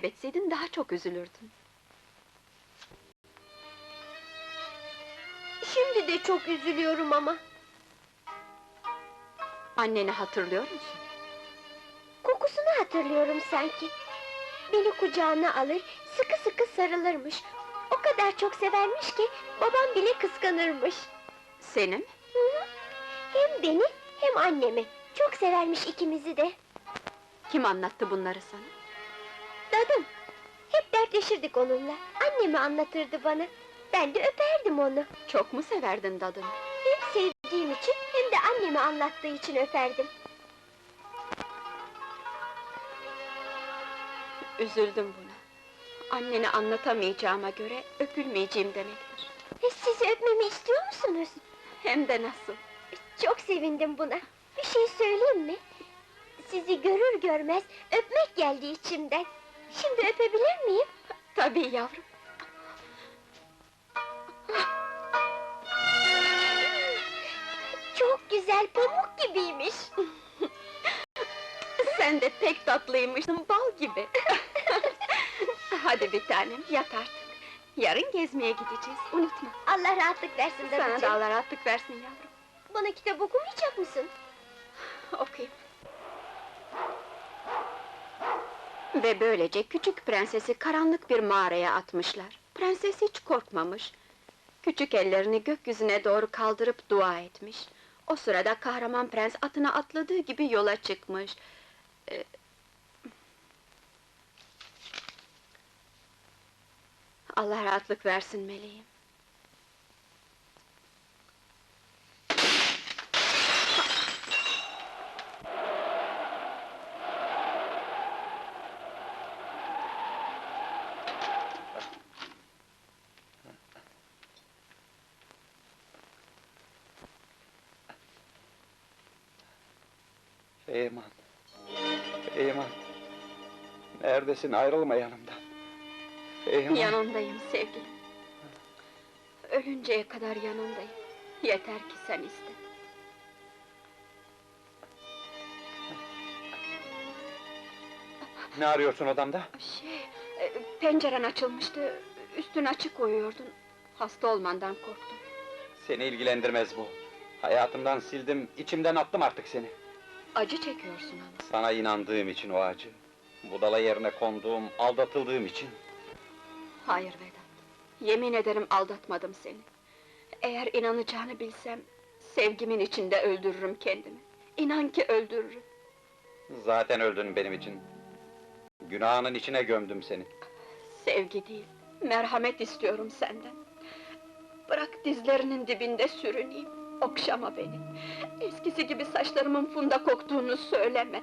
kaybetseydin daha çok üzülürdün. Şimdi de çok üzülüyorum ama. Anneni hatırlıyor musun? Kokusunu hatırlıyorum sanki. Beni kucağına alır, sıkı sıkı sarılırmış. O kadar çok severmiş ki babam bile kıskanırmış. Seni mi? Hem beni hem annemi. Çok severmiş ikimizi de. Kim anlattı bunları sana? Dadım. Hep dertleşirdik onunla. Annemi anlatırdı bana. Ben de öperdim onu. Çok mu severdin dadını? Hem sevdiğim için hem de annemi anlattığı için öperdim. Üzüldüm buna. Anneni anlatamayacağıma göre öpülmeyeceğim demektir. E, Sizi öpmemi istiyor musunuz? Hem de nasıl? Çok sevindim buna. Bir şey söyleyeyim mi? Sizi görür görmez öpmek geldi içimden. Şimdi öpebilir miyim? Tabii yavrum. Çok güzel, pamuk gibiymiş. Sen de pek tatlıymışsın, bal gibi. Hadi bir tanem, yat artık. Yarın gezmeye gideceğiz, unutma. Allah rahatlık versin Sana da. Allah rahatlık versin yavrum. Bana kitap okumayacak mısın? Okuyayım. Ve böylece küçük prensesi karanlık bir mağaraya atmışlar. Prenses hiç korkmamış. Küçük ellerini gökyüzüne doğru kaldırıp dua etmiş. O sırada kahraman prens atına atladığı gibi yola çıkmış. Ee, Allah rahatlık versin meleğim. Neredesin? Ayrılma yanımdan. Feyman. Yanındayım sevgilim. Ölünceye kadar yanındayım. Yeter ki sen iste. Ne arıyorsun odamda? Şey, e, penceren açılmıştı. Üstün açık uyuyordun. Hasta olmandan korktum. Seni ilgilendirmez bu. Hayatımdan sildim, içimden attım artık seni. Acı çekiyorsun ama. Sana inandığım için o acı. Budala yerine konduğum, aldatıldığım için. Hayır Vedat. Yemin ederim aldatmadım seni. Eğer inanacağını bilsem, sevgimin içinde öldürürüm kendimi. İnan ki öldürürüm. Zaten öldün benim için. Günahının içine gömdüm seni. Sevgi değil, merhamet istiyorum senden. Bırak dizlerinin dibinde sürüneyim, okşama beni. Eskisi gibi saçlarımın funda koktuğunu söyleme.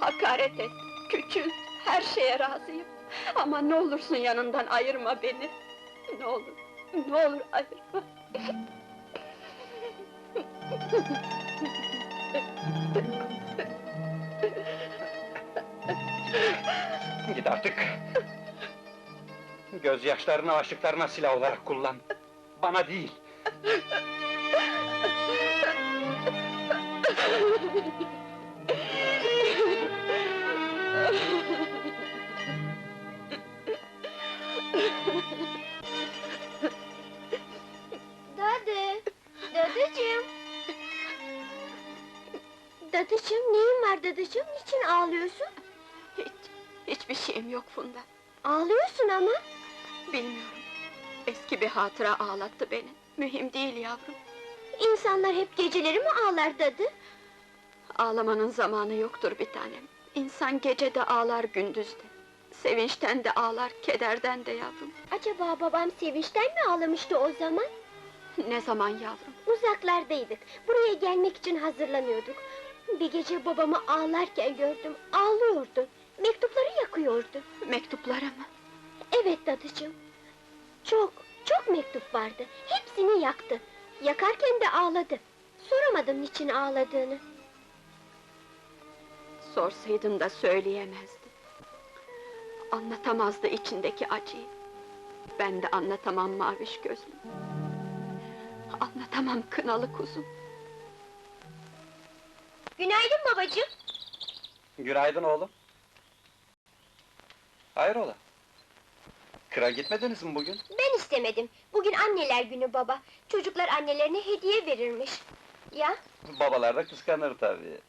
Hakaret et, küçült, her şeye razıyım. Ama ne olursun yanından ayırma beni. Ne olur, ne olur ayırma. Git artık. Gözyaşlarını aşıklarına silah olarak kullan. Bana değil. Dadıcığım, neyin var dadıcığım? Niçin ağlıyorsun? Hiç, hiçbir şeyim yok Funda. Ağlıyorsun ama. Bilmiyorum. Eski bir hatıra ağlattı beni. Mühim değil yavrum. İnsanlar hep geceleri mi ağlar dadı? Ağlamanın zamanı yoktur bir tanem. İnsan gece de ağlar gündüz de. Sevinçten de ağlar, kederden de yavrum. Acaba babam sevinçten mi ağlamıştı o zaman? Ne zaman yavrum? Uzaklardaydık. Buraya gelmek için hazırlanıyorduk. Bir gece babamı ağlarken gördüm. Ağlıyordu. Mektupları yakıyordu. Mektuplara mı? Evet dadıcığım. Çok, çok mektup vardı. Hepsini yaktı. Yakarken de ağladı. Soramadım niçin ağladığını. Sorsaydın da söyleyemezdi. Anlatamazdı içindeki acıyı. Ben de anlatamam maviş gözlüm. Anlatamam kınalı kuzum. Günaydın babacığım. Günaydın oğlum. Hayrola? Kıra gitmediniz mi bugün? Ben istemedim. Bugün anneler günü baba. Çocuklar annelerine hediye verirmiş. Ya, Babalar da kıskanır tabii.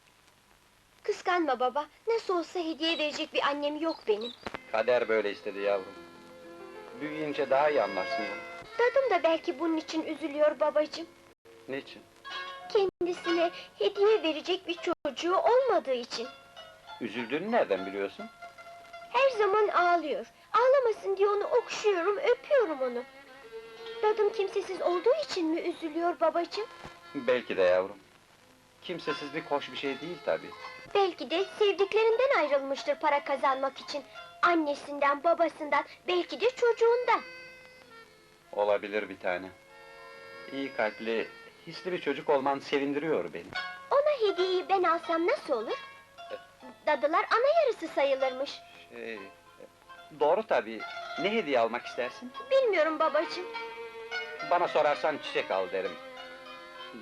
kıskanma baba. Nasıl olsa hediye verecek bir annem yok benim. Kader böyle istedi yavrum. Büyüyünce daha iyi anlarsın bunu. Dadım da belki bunun için üzülüyor babacığım. Niçin? Kendisine hediye verecek bir çocuğu olmadığı için. Üzüldüğünü nereden biliyorsun? Her zaman ağlıyor. Ağlamasın diye onu okşuyorum, öpüyorum onu. Dadım kimsesiz olduğu için mi üzülüyor babacığım? Belki de yavrum. Kimsesizlik hoş bir şey değil tabii. Belki de sevdiklerinden ayrılmıştır para kazanmak için. Annesinden, babasından, belki de çocuğundan. Olabilir bir tane. İyi kalpli, hisli bir çocuk olman sevindiriyor beni. Ona hediyeyi ben alsam nasıl olur? Dadılar ana yarısı sayılırmış. Şey... Doğru tabii. Ne hediye almak istersin? Bilmiyorum babacığım. Bana sorarsan çiçek al derim.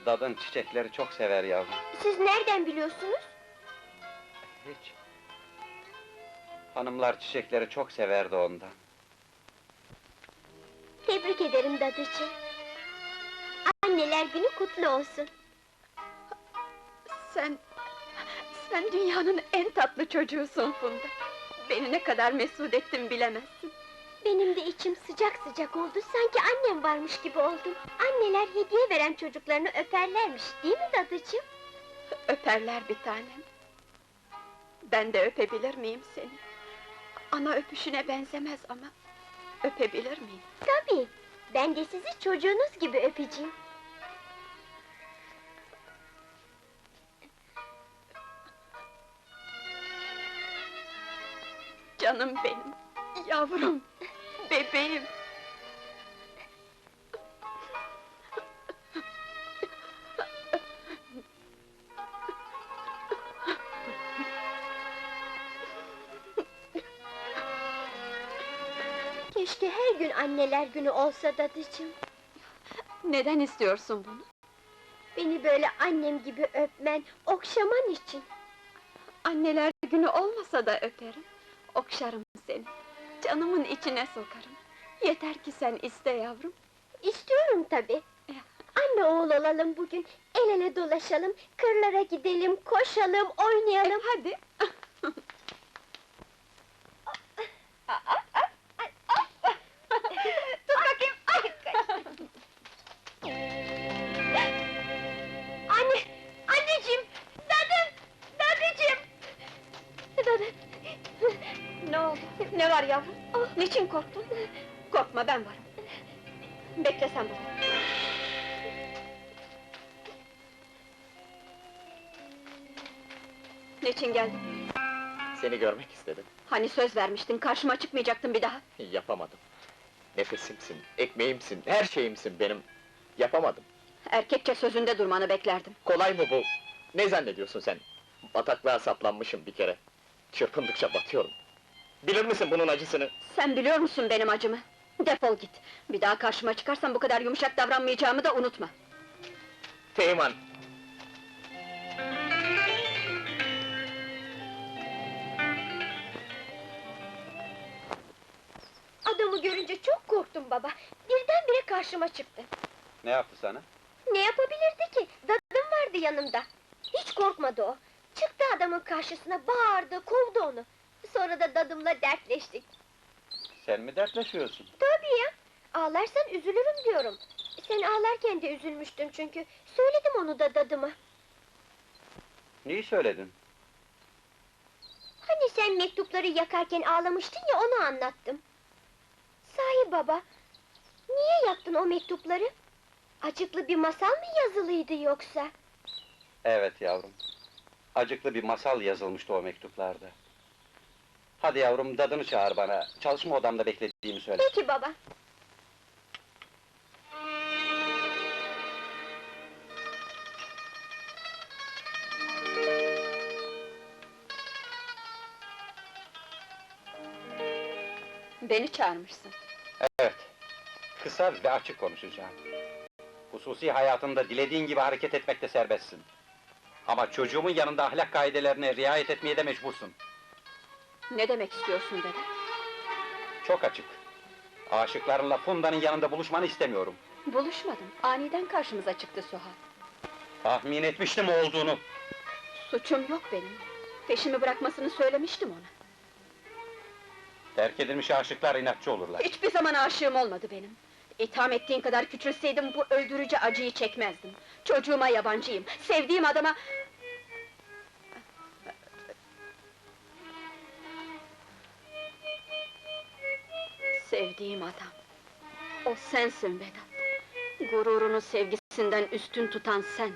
Dadın çiçekleri çok sever yavrum. Siz nereden biliyorsunuz? Hiç. Hanımlar çiçekleri çok severdi ondan. Tebrik ederim dadıcığım. Anneler günü kutlu olsun. Sen... Sen dünyanın en tatlı çocuğusun Funda. Beni ne kadar mesut ettin bilemezsin. Benim de içim sıcak sıcak oldu, sanki annem varmış gibi oldum. Anneler hediye veren çocuklarını öperlermiş, değil mi dadıcığım? Öperler bir tanem. Ben de öpebilir miyim seni? Ana öpüşüne benzemez ama... Öpebilir miyim? Tabii, ben de sizi çocuğunuz gibi öpeceğim. Canım benim, yavrum, bebeğim. Keşke her gün anneler günü olsa dadıcığım. Neden istiyorsun bunu? Beni böyle annem gibi öpmen, okşaman için. Anneler günü olmasa da öperim. Okşarım seni. Canımın içine sokarım. Yeter ki sen iste yavrum. İstiyorum tabii. Anne oğul olalım bugün, el ele dolaşalım, kırlara gidelim, koşalım, E, oynayalım. hadi. Oldu? Ne var yavrum? Niçin korktun? Korkma ben varım. Bekle sen burada. Niçin geldin? Seni görmek istedim. Hani söz vermiştin, karşıma çıkmayacaktın bir daha. Yapamadım. Nefesimsin, ekmeğimsin, her şeyimsin benim. Yapamadım. Erkekçe sözünde durmanı beklerdim. Kolay mı bu? Ne zannediyorsun sen? Bataklığa saplanmışım bir kere. Çırpındıkça batıyorum. Bilir misin bunun acısını? Sen biliyor musun benim acımı? Defol git. Bir daha karşıma çıkarsan bu kadar yumuşak davranmayacağımı da unutma. Teğmen! Adamı görünce çok korktum baba. Birdenbire karşıma çıktı. Ne yaptı sana? Ne yapabilirdi ki? Dadım vardı yanımda. Hiç korkmadı o. Çıktı adamın karşısına, bağırdı, kovdu onu. Sonra da dadımla dertleştik. Sen mi dertleşiyorsun? Tabii ya, ağlarsan üzülürüm diyorum. Sen ağlarken de üzülmüştün çünkü. Söyledim onu da dadıma. Neyi söyledin? Hani sen mektupları yakarken ağlamıştın ya, onu anlattım. Sahi baba, niye yaktın o mektupları? Acıklı bir masal mı yazılıydı yoksa? Evet yavrum. Acıklı bir masal yazılmıştı o mektuplarda. Hadi yavrum, dadını çağır bana. Çalışma odamda beklediğimi söyle. Peki baba. Beni çağırmışsın. Evet. Kısa ve açık konuşacağım. Hususi hayatında dilediğin gibi hareket etmekte serbestsin. Ama çocuğumun yanında ahlak kaidelerine riayet etmeye de mecbursun. Ne demek istiyorsun dede? çok açık. Aşıklarınla Funda'nın yanında buluşmanı istemiyorum. Buluşmadım, aniden karşımıza çıktı Suha. Tahmin etmiştim o olduğunu. Suçum yok benim. Peşimi bırakmasını söylemiştim ona. Terk edilmiş aşıklar inatçı olurlar. Hiçbir zaman aşığım olmadı benim. İtham ettiğin kadar küçülseydim bu öldürücü acıyı çekmezdim. Çocuğuma yabancıyım, sevdiğim adama... Sevdiğim adam. O sensin Vedat. Gururunu sevgisinden üstün tutan sen.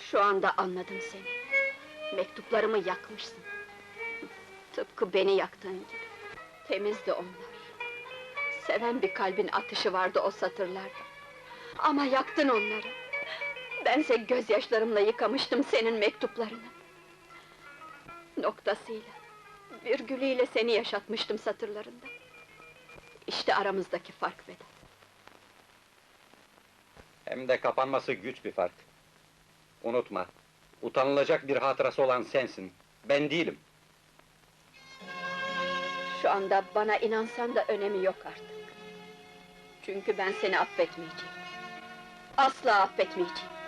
Şu anda anladım seni. Mektuplarımı yakmışsın. Tıpkı beni yaktığın gibi. Temizdi onlar. Seven bir kalbin atışı vardı o satırlarda. Ama yaktın onları. Bense gözyaşlarımla yıkamıştım senin mektuplarını. Noktasıyla, virgülüyle seni yaşatmıştım satırlarında. İşte aramızdaki fark Vedat. Hem de kapanması güç bir fark. Unutma, utanılacak bir hatırası olan sensin. Ben değilim. Şu anda bana inansan da önemi yok artık. Çünkü ben seni affetmeyeceğim. Asla affetmeyeceğim.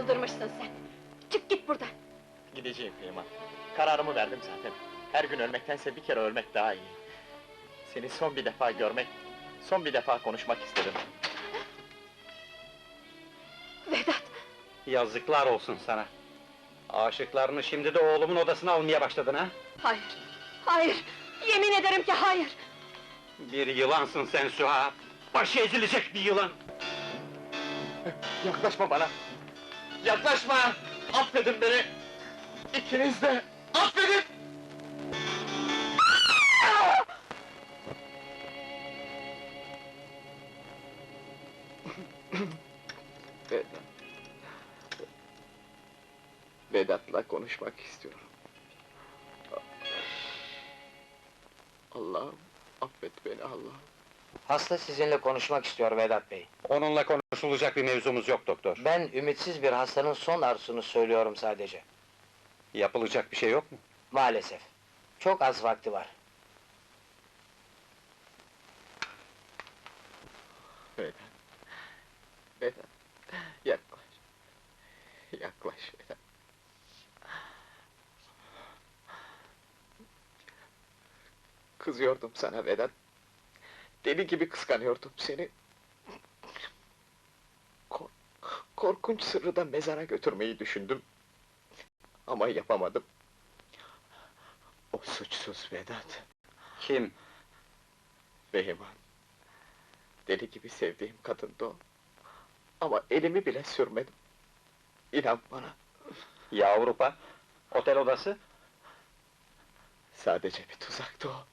Çıldırmışsın sen. Çık git buradan. Gideceğim Feyman. Kararımı verdim zaten. Her gün ölmektense bir kere ölmek daha iyi. Seni son bir defa görmek, son bir defa konuşmak istedim. Vedat, Yazıklar olsun sana. Aşıklarını şimdi de oğlumun odasına almaya başladın ha? hayır, hayır! Yemin ederim ki hayır! Bir yılansın sen Süha! Başı ezilecek bir yılan! Yaklaşma bana! Yaklaşma! Affedin beni! İkiniz de! Affedin! Vedat. Vedat'la konuşmak istiyorum. Allah'ım affet beni Allah'ım. Hasta sizinle konuşmak istiyor Vedat Bey. Onunla konuşulacak bir mevzumuz yok doktor. Ben ümitsiz bir hastanın son arzusunu söylüyorum sadece. Yapılacak bir şey yok mu? Maalesef. Çok az vakti var. Vedat. Vedat. Yaklaş. Yaklaş. Kızıyordum sana Vedat. Deli gibi kıskanıyordum seni. Korkunç sırrı da mezara götürmeyi düşündüm. Ama yapamadım. O suçsuz Vedat. Kim? Behiman. Deli gibi sevdiğim kadındı o. Ama elimi bile sürmedim. İnan bana, Ya Avrupa? Otel odası? sadece bir tuzaktı o.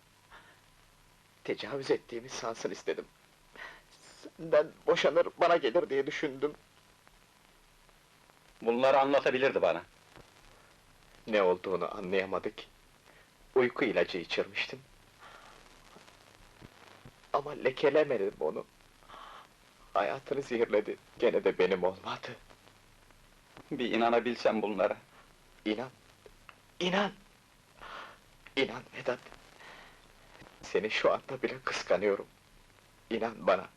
Tecavüz ettiğimi sansın istedim. Senden boşanır, bana gelir diye düşündüm. Bunları anlatabilirdi bana. Ne olduğunu anlayamadık. Uyku ilacı içirmiştim. Ama lekelemedim onu. Hayatını zehirledi, gene de benim olmadı. Bir inanabilsem bunlara. İnan, inan! İnan Vedat! Seni şu anda bile kıskanıyorum. İnan bana!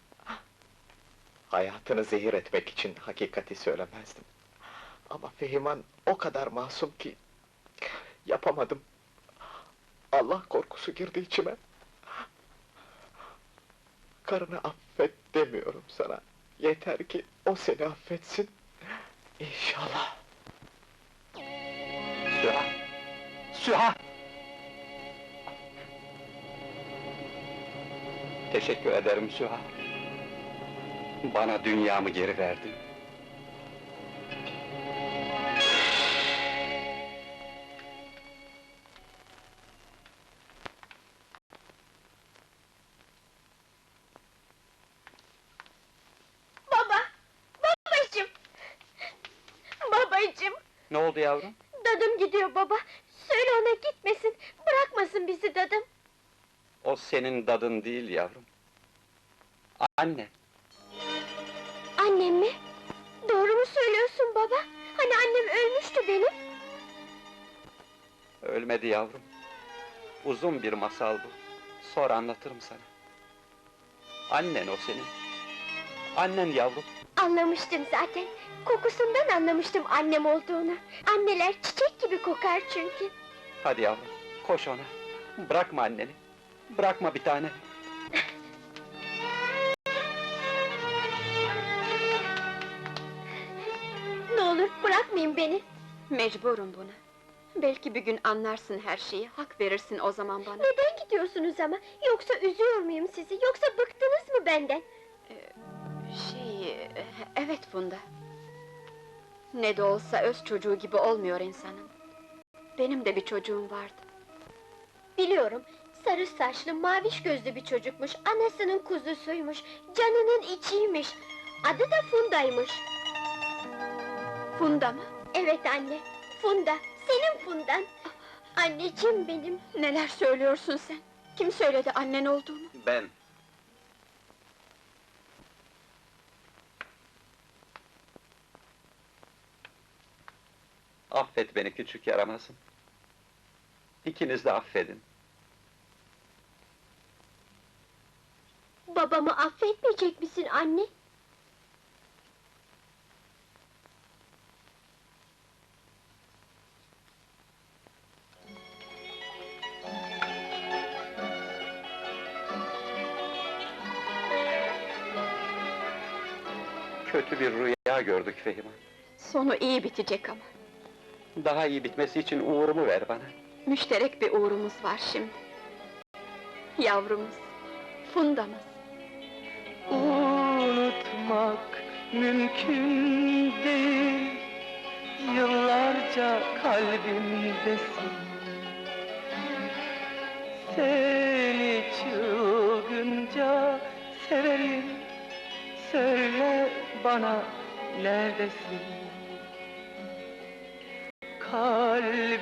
Hayatını zehir etmek için hakikati söylemezdim. Ama Fehiman o kadar masum ki... Yapamadım. Allah korkusu girdi içime. Karını affet demiyorum sana. Yeter ki o seni affetsin. İnşallah. Süha! Süha! Teşekkür ederim Süha. Bana dünyamı geri verdin. Yavrum? Dadım gidiyor baba. Söyle ona gitmesin. Bırakmasın bizi dadım. O senin dadın değil yavrum. Anne, Annem mi? Doğru mu söylüyorsun baba? Hani annem ölmüştü benim. ölmedi yavrum. Uzun bir masal bu. Sonra anlatırım sana. Annen o senin. Annen yavrum. Anlamıştım zaten. Kokusundan anlamıştım annem olduğunu. Anneler çiçek gibi kokar çünkü. Hadi yavrum, koş ona. Bırakma anneni. Bırakma bir tane. Ne olur bırakmayın beni. Mecburum buna. Belki bir gün anlarsın her şeyi, hak verirsin o zaman bana. Neden gidiyorsunuz ama? Yoksa üzüyor muyum sizi? Yoksa bıktınız mı benden? Şey, evet Funda. Ne de olsa öz çocuğu gibi olmuyor insanın. Benim de bir çocuğum vardı. Biliyorum. Sarı saçlı, maviş gözlü bir çocukmuş. Anasının kuzusuymuş. Canının içiymiş. Adı da Funda'ymış. Funda mı? Evet anne. Funda. Senin Fundan. Anneciğim benim. Neler söylüyorsun sen? Kim söyledi annen olduğunu? Ben. Affet beni küçük yaramazım. İkiniz de affedin. Babamı affetmeyecek misin anne? Kötü bir rüya gördük Fehima. Sonu iyi bitecek ama. Daha iyi bitmesi için uğurumu ver bana. Müşterek bir uğrumuz var şimdi. Yavrumuz, Funda'mız. Unutmak mümkün değil Yıllarca kalbimdesin Seni çılgınca severim Söyle bana neredesin Kalbim